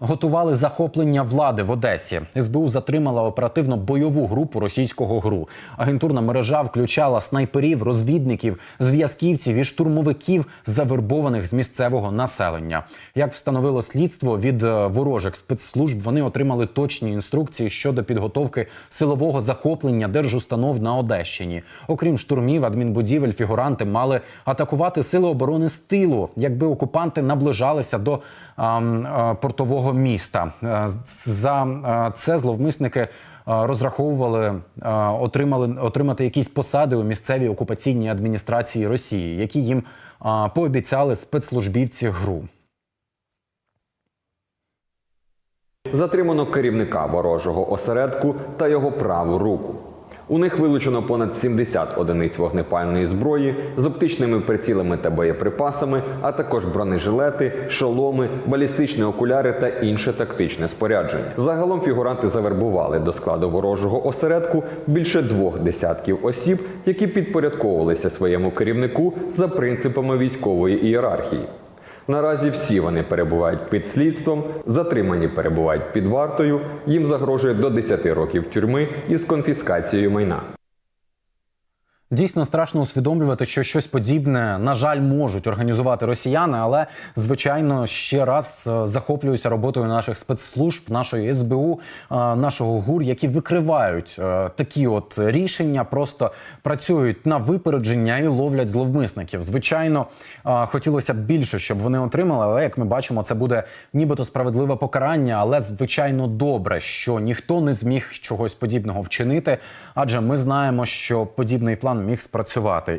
Готували захоплення влади в Одесі. СБУ затримала оперативно-бойову групу російського ГРУ. Агентурна мережа включала снайперів, розвідників, зв'язківців і штурмовиків, завербованих з місцевого населення. Як встановило слідство від е, ворожих спецслужб, вони отримали точні інструкції щодо підготовки силового захоплення держустанов на Одещині. Окрім штурмів, адмінбудівель, фігуранти мали атакувати сили оборони з тилу, якби окупанти наближалися до ам, е, портового міста. Е, За е, це зловмисники е, розраховували отримали отримати якісь посади у місцевій окупаційній адміністрації Росії, які їм пообіцяли спецслужбівці ГРУ. Затримано керівника ворожого осередку та його праву руку. У них вилучено понад 70 одиниць вогнепальної зброї з оптичними прицілами та боєприпасами, а також бронежилети, шоломи, балістичні окуляри та інше тактичне спорядження. Загалом фігуранти завербували до складу ворожого осередку більше двох десятків осіб, які підпорядковувалися своєму керівнику за принципами військової ієрархії. Наразі всі вони перебувають під слідством, затримані перебувають під вартою. Їм загрожує до 10 років тюрми із конфіскацією майна. Дійсно страшно усвідомлювати, що щось подібне, на жаль, можуть організувати росіяни, але звичайно ще раз е, захоплююся роботою наших спецслужб, нашої СБУ, е, нашого ГУР, які викривають е, такі от рішення, просто працюють на випередження і ловлять зловмисників. Звичайно, хотілося б більше, щоб вони отримали, але як ми бачимо, це буде нібито справедливе покарання, але звичайно добре, що ніхто не зміг чогось подібного вчинити, адже ми знаємо, що подібний план міг спрацювати.